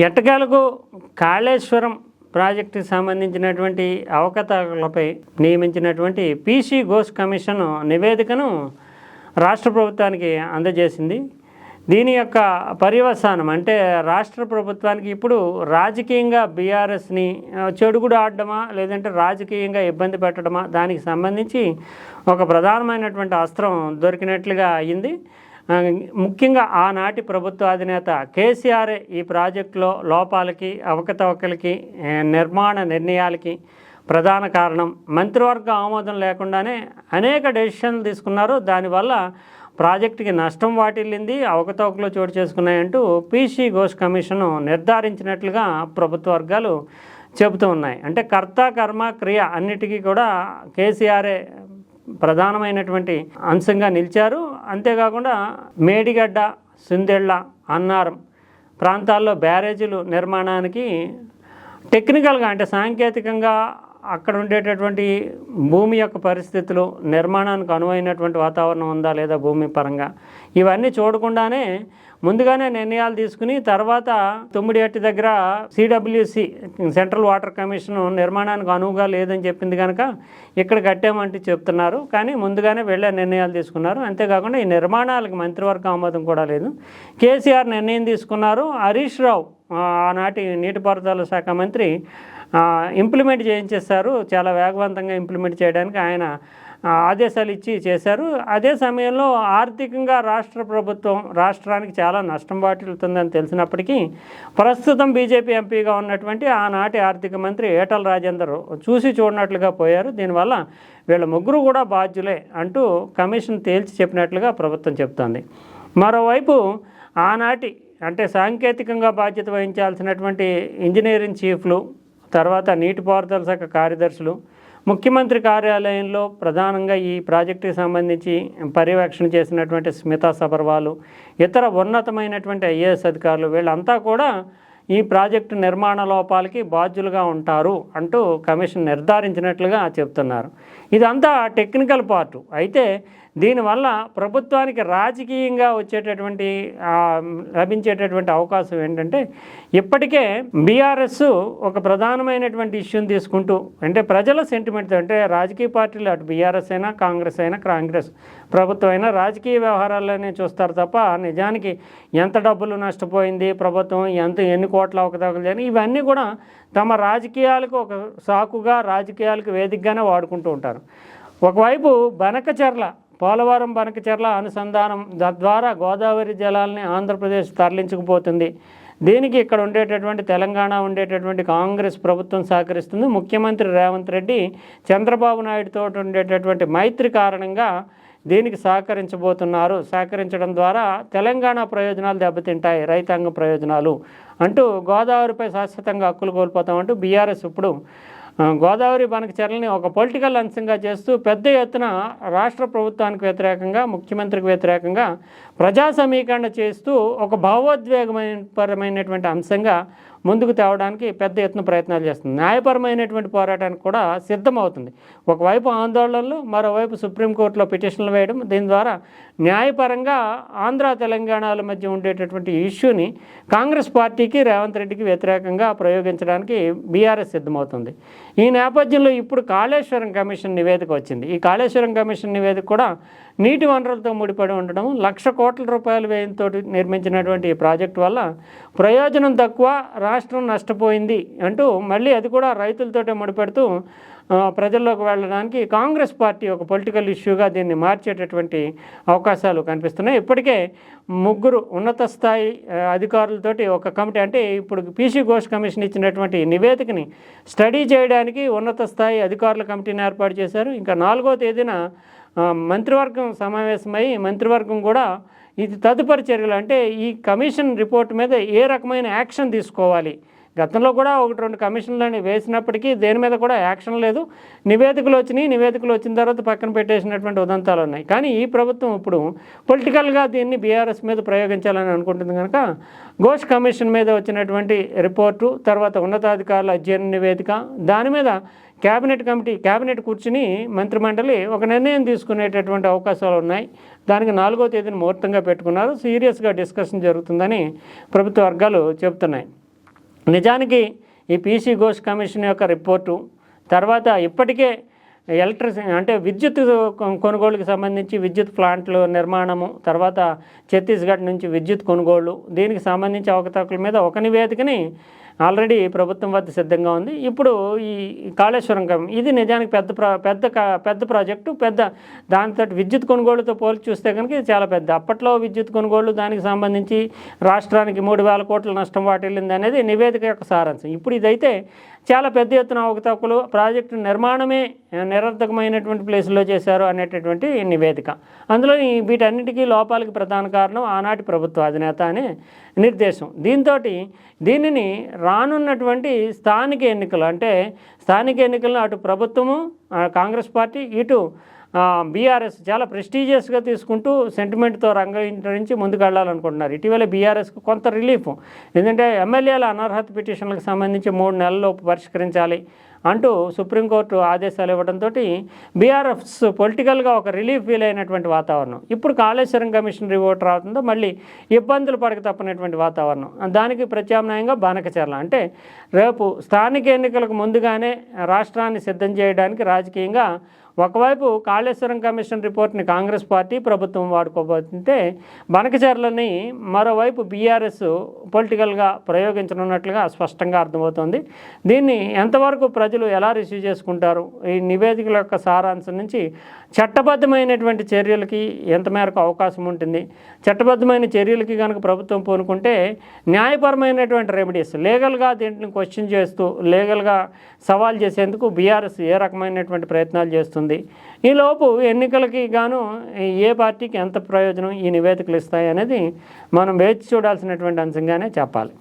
ఎట్టకాలకు కాళేశ్వరం ప్రాజెక్టుకి సంబంధించినటువంటి అవకతవకలపై నియమించినటువంటి పీసీ ఘోష్ కమిషన్ నివేదికను రాష్ట్ర ప్రభుత్వానికి అందజేసింది. దీని యొక్క పర్యవసానం అంటే రాష్ట్ర ప్రభుత్వానికి ఇప్పుడు రాజకీయంగా బీఆర్ఎస్ని చెడుగుడు ఆడడమా లేదంటే రాజకీయంగా ఇబ్బంది పెట్టడమా దానికి సంబంధించి ఒక ప్రధానమైనటువంటి అస్త్రం దొరికినట్లుగా అయింది. ముఖ్యంగా ఆనాటి ప్రభుత్వ అధినేత కేసీఆర్ ఈ ప్రాజెక్టులో లోపాలకి అవకతవకలకి నిర్మాణ నిర్ణయాలకి ప్రధాన కారణం. మంత్రివర్గ ఆమోదం లేకుండానే అనేక డెసిషన్లు తీసుకున్నారు. దానివల్ల ప్రాజెక్టుకి నష్టం వాటిల్లింది అవకతవకలు చోటు చేసుకున్నాయంటూ పీసీ ఘోష్ కమిషన్ నిర్ధారించినట్లుగా ప్రభుత్వ వర్గాలు చెబుతూ ఉన్నాయి. అంటే కర్త కర్మ క్రియ అన్నిటికీ కూడా కేసీఆర్ఏ ప్రధానమైనటువంటి అంశంగా నిలిచారు. అంతేకాకుండా మేడిగడ్డ సుందెళ్ళ అన్నారం ప్రాంతాల్లో బ్యారేజీలు నిర్మాణానికి టెక్నికల్గా అంటే సాంకేతికంగా అక్కడ ఉండేటటువంటి భూమి యొక్క పరిస్థితులు నిర్మాణానికి అనువైనటువంటి వాతావరణం ఉందా లేదా భూమి పరంగా ఇవన్నీ చూడకుండానే ముందుగానే నిర్ణయాలు తీసుకుని తర్వాత తొమ్మిడిహట్టి దగ్గర సిడబ్ల్యూసి సెంట్రల్ వాటర్ కమిషన్ నిర్మాణానికి అనువుగా లేదని చెప్పింది కనుక ఇక్కడ కట్టామంటే చెప్తున్నారు. కానీ ముందుగానే వెళ్ళే నిర్ణయాలు తీసుకున్నారు. అంతేకాకుండా ఈ నిర్మాణాలకు మంత్రివర్గ ఆమోదం కూడా లేదు. కేసీఆర్ నిర్ణయం తీసుకున్నారు. హరీష్ రావు ఆనాటి నీటిపారుదల శాఖ మంత్రి ఇంప్లిమెంట్ చేయించేస్తారు చాలా వేగవంతంగా ఇంప్లిమెంట్ చేయడానికి ఆయన ఆదేశాలు ఇచ్చి చేశారు. అదే సమయంలో ఆర్థికంగా రాష్ట్ర ప్రభుత్వం రాష్ట్రానికి చాలా నష్టం వాటిల్తుందని తెలిసినప్పటికీ ప్రస్తుతం బీజేపీ ఎంపీగా ఉన్నటువంటి ఆనాటి ఆర్థిక మంత్రి ఏటల్ రాజేందర్ చూసి చూడనట్లుగా పోయారు. దీనివల్ల వీళ్ళ ముగ్గురు కూడా బాధ్యులే అంటూ కమిషన్ తేల్చి చెప్పినట్లుగా ప్రభుత్వం చెప్తోంది. మరోవైపు ఆనాటి అంటే సాంకేతికంగా బాధ్యత వహించాల్సినటువంటి ఇంజనీరింగ్ చీఫ్లు తర్వాత నీటిపారుదల శాఖ కార్యదర్శులు ముఖ్యమంత్రి కార్యాలయంలో ప్రధానంగా ఈ ప్రాజెక్టుకి సంబంధించి పర్యవేక్షణ చేసినటువంటి స్మితా సబర్వాలు ఇతర ఉన్నతమైనటువంటి ఐఏఎస్ అధికారులు వీళ్ళంతా కూడా ఈ ప్రాజెక్టు నిర్మాణ లోపాలకి బాధ్యులుగా ఉంటారు అంటూ కమిషన్ నిర్ధారించినట్లుగా చెప్తున్నారు. ఇదంతా టెక్నికల్ పార్టు. అయితే దీనివల్ల ప్రభుత్వానికి రాజకీయంగా వచ్చేటటువంటి లభించేటటువంటి అవకాశం ఏంటంటే ఇప్పటికే బీఆర్ఎస్ ఒక ప్రధానమైనటువంటి ఇష్యూని తీసుకుంటూ అంటే ప్రజల సెంటిమెంట్ అంటే రాజకీయ పార్టీలు అటు బీఆర్ఎస్ అయినా కాంగ్రెస్ అయినా కాంగ్రెస్ ప్రభుత్వం అయినా రాజకీయ వ్యవహారాల్లోనే చూస్తారు తప్ప నిజానికి ఎంత డబ్బులు నష్టపోయింది ప్రభుత్వం ఎంత ఎన్ని కోట్ల అవకతవకలు జరిగినాయి ఇవన్నీ కూడా తమ రాజకీయాలకు ఒక సాకుగా రాజకీయాలకు వేదికగానే వాడుకుంటూ ఉంటారు. ఒకవైపు బనకచర్ల పోలవరం బనకచెర్ల అనుసంధానం తద్వారా గోదావరి జలాల్ని ఆంధ్రప్రదేశ్ తరలించుకుపోతుంది. దీనికి ఇక్కడ ఉండేటటువంటి తెలంగాణ ఉండేటటువంటి కాంగ్రెస్ ప్రభుత్వం సహకరిస్తుంది. ముఖ్యమంత్రి రేవంత్ రెడ్డి చంద్రబాబు నాయుడుతో ఉండేటటువంటి మైత్రి కారణంగా దీనికి సహకరించబోతున్నారు. సహకరించడం ద్వారా తెలంగాణ ప్రయోజనాలు దెబ్బతింటాయి రైతాంగ ప్రయోజనాలు అంటూ గోదావరిపై శాశ్వతంగా హక్కులు కోల్పోతామంటూ బీఆర్ఎస్ ఇప్పుడు గోదావరి బనకచర్లని ఒక పొలిటికల్ అంశంగా చేస్తూ పెద్ద ఎత్తున రాష్ట్ర ప్రభుత్వానికి వ్యతిరేకంగా ముఖ్యమంత్రికి వ్యతిరేకంగా ప్రజా సమీకరణ చేస్తూ ఒక భావోద్వేగమైన పరమైనటువంటి అంశంగా ముందుకు తేవడానికి పెద్ద ఎత్తున ప్రయత్నాలు చేస్తుంది. న్యాయపరమైనటువంటి పోరాటానికి కూడా సిద్ధమవుతుంది. ఒకవైపు ఆందోళనలు మరోవైపు సుప్రీంకోర్టులో పిటిషన్లు వేయడం దీని ద్వారా న్యాయపరంగా ఆంధ్ర తెలంగాణల మధ్య ఉండేటటువంటి ఇష్యూని కాంగ్రెస్ పార్టీకి రేవంత్ రెడ్డికి వ్యతిరేకంగా ప్రయోగించడానికి బీఆర్ఎస్ సిద్ధమవుతుంది. ఈ నేపథ్యంలో ఇప్పుడు కాళేశ్వరం కమిషన్ నివేదిక వచ్చింది. ఈ కాళేశ్వరం కమిషన్ నివేదిక కూడా నీటి వనరులతో ముడిపడి ఉండడం లక్ష కోట్ల రూపాయల వ్యయంతో నిర్మించినటువంటి ఈ ప్రాజెక్టు వల్ల ప్రయోజనం తక్కువ రాష్ట్రం నష్టపోయింది అంటూ మళ్ళీ అది కూడా రైతులతోటే ముడిపెడుతూ ప్రజల్లోకి వెళ్ళడానికి కాంగ్రెస్ పార్టీ ఒక పొలిటికల్ ఇష్యూగా దీన్ని మార్చేటటువంటి అవకాశాలు కనిపిస్తున్నాయి. ఇప్పటికే ముగ్గురు ఉన్నత స్థాయి అధికారులతోటి ఒక కమిటీ అంటే ఇప్పుడు పీసీ ఘోష్ కమిషన్ ఇచ్చినటువంటి నివేదికని స్టడీ చేయడానికి ఉన్నత స్థాయి అధికారుల కమిటీని ఏర్పాటు చేశారు. ఇంకా నాలుగో తేదీన మంత్రివర్గం సమావేశమై మంత్రివర్గం కూడా ఇది తదుపరి చర్యలు అంటే ఈ కమిషన్ రిపోర్ట్ మీద ఏ రకమైన యాక్షన్ తీసుకోవాలి? గతంలో కూడా ఒకటి రెండు కమిషన్లని వేసినప్పటికీ దేని మీద కూడా యాక్షన్ లేదు. నివేదికలు వచ్చినాయి. నివేదికలు వచ్చిన తర్వాత పక్కన పెట్టేసినటువంటి ఉదంతాలు ఉన్నాయి. కానీ ఈ ప్రభుత్వం ఇప్పుడు పొలిటికల్గా దీన్ని బీఆర్ఎస్ మీద ప్రయోగించాలని అనుకుంటుంది కనుక ఘోష్ కమిషన్ మీద వచ్చినటువంటి రిపోర్టు తర్వాత ఉన్నతాధికారుల అధ్యయన నివేదిక దాని మీద కేబినెట్ కమిటీ కేబినెట్ కూర్చుని మంత్రిమండలి ఒక నిర్ణయం తీసుకునేటటువంటి అవకాశాలు ఉన్నాయి. దానికి నాలుగో తేదీని ముహూర్తంగా పెట్టుకున్నారు. సీరియస్గా డిస్కషన్ జరుగుతుందని ప్రభుత్వ వర్గాలు చెబుతున్నాయి. నిజానికి ఈ పీసీ ఘోష్ కమిషన్ యొక్క రిపోర్టు తర్వాత ఇప్పటికే ఎలక్ట్రిసి అంటే విద్యుత్ కొ- కొనుగోలుకి సంబంధించి విద్యుత్ ప్లాంట్లు నిర్మాణము తర్వాత ఛత్తీస్గఢ్ నుంచి విద్యుత్ కొనుగోలు దీనికి సంబంధించి అవకతవకల మీద ఒక నివేదికని ఆల్రెడీ ప్రభుత్వం వద్ద సిద్ధంగా ఉంది. ఇప్పుడు ఈ కాళేశ్వరం కం ఇది నిజానికి పెద్ద ప్రా పెద్ద కా- పెద్ద ప్రాజెక్టు పెద్ద దానితో విద్యుత్ కొనుగోలుతో పోల్చి చూస్తే కనుక ఇది చాలా పెద్ద. అప్పట్లో విద్యుత్ కొనుగోళ్ళు దానికి సంబంధించి రాష్ట్రానికి మూడు వేల కోట్ల నష్టం వాటిల్లింది అనేది నివేదిక యొక్క సారాంశం. ఇప్పుడు ఇదైతే చాలా పెద్ద ఎత్తున అవకతవకలు ప్రాజెక్టు నిర్మాణమే నిరర్థకమైనటువంటి ప్లేసుల్లో చేశారు అనేటటువంటి నివేదిక. అందులో వీటన్నిటికీ లోపాలకి ప్రధాన కారణం ఆనాటి ప్రభుత్వ అధినేత అనే నిర్దేశం. దీంతో దీనిని రానున్నటువంటి స్థానిక ఎన్నికలు అంటే స్థానిక ఎన్నికలను అటు ప్రభుత్వము కాంగ్రెస్ పార్టీ ఇటు బీఆర్ఎస్ చాలా ప్రెస్టీజియస్గా తీసుకుంటూ సెంటిమెంట్తో రంగరించి ముందుకు వెళ్ళాలనుకుంటున్నారు ఇటీవల బీఆర్ఎస్కు కొంత రిలీఫ్. ఎందుకంటే ఎమ్మెల్యేల అనర్హత పిటిషన్లకు సంబంధించి మూడు నెలల్లోపు పరిష్కరించాలి. అంటూ సుప్రీంకోర్టు ఆదేశాలు ఇవ్వడంతో బీఆర్ఎఫ్స్ పొలిటికల్గా ఒక రిలీఫ్ ఫీల్ అయినటువంటి వాతావరణం. ఇప్పుడు కాళేశ్వరం కమిషన్ రివోట్ రావుతుందో మళ్ళీ ఇబ్బందులు పడక తప్పనటువంటి వాతావరణం. దానికి ప్రత్యామ్నాయంగా బానకచర్ల అంటే రేపు స్థానిక ఎన్నికలకు ముందుగానే రాష్ట్రాన్ని సిద్ధం చేయడానికి రాజకీయంగా ఒకవైపు కాళేశ్వరం కమిషన్ రిపోర్ట్ని కాంగ్రెస్ పార్టీ ప్రభుత్వం వాడుకోబోతుంటే బనకచర్లని మరోవైపు బీఆర్ఎస్ పొలిటికల్గా ప్రయోగించనున్నట్లుగా స్పష్టంగా అర్థమవుతోంది. దీన్ని ఎంతవరకు ప్రజలు ఎలా రిసీవ్ చేసుకుంటారు? ఈ నివేదికల యొక్క సారాంశం నుంచి చట్టబద్ధమైనటువంటి చర్యలకి ఎంత మేరకు అవకాశం ఉంటుంది? చట్టబద్ధమైన చర్యలకి కనుక ప్రభుత్వం పూనుకుంటే న్యాయపరమైనటువంటి రెమెడీస్ లీగల్గా దీంట్ని క్వశ్చన్ చేస్తూ లీగల్గా సవాల్ చేసేందుకు బీఆర్ఎస్ ఏ రకమైనటువంటి ప్రయత్నాలు చేస్తుంది? ఈలోపు ఎన్నికలకి గాను ఏ పార్టీకి ఎంత ప్రయోజనం ఈ నివేదికలు ఇస్తాయి అనేది మనం వేచి చూడాల్సినటువంటి అంశంగానే చెప్పాలి.